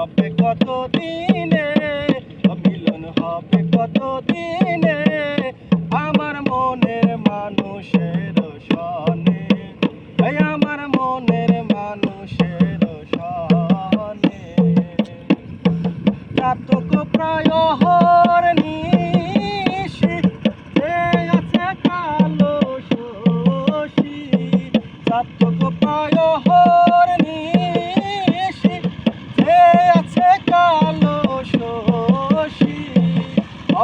কত দিনে মিলন হবে কত দিনে আমার মনের মানুষের সনে আমার মনের মানুষের সনে চাতক প্রায় হর নিশি আছে কালো প্রায় হর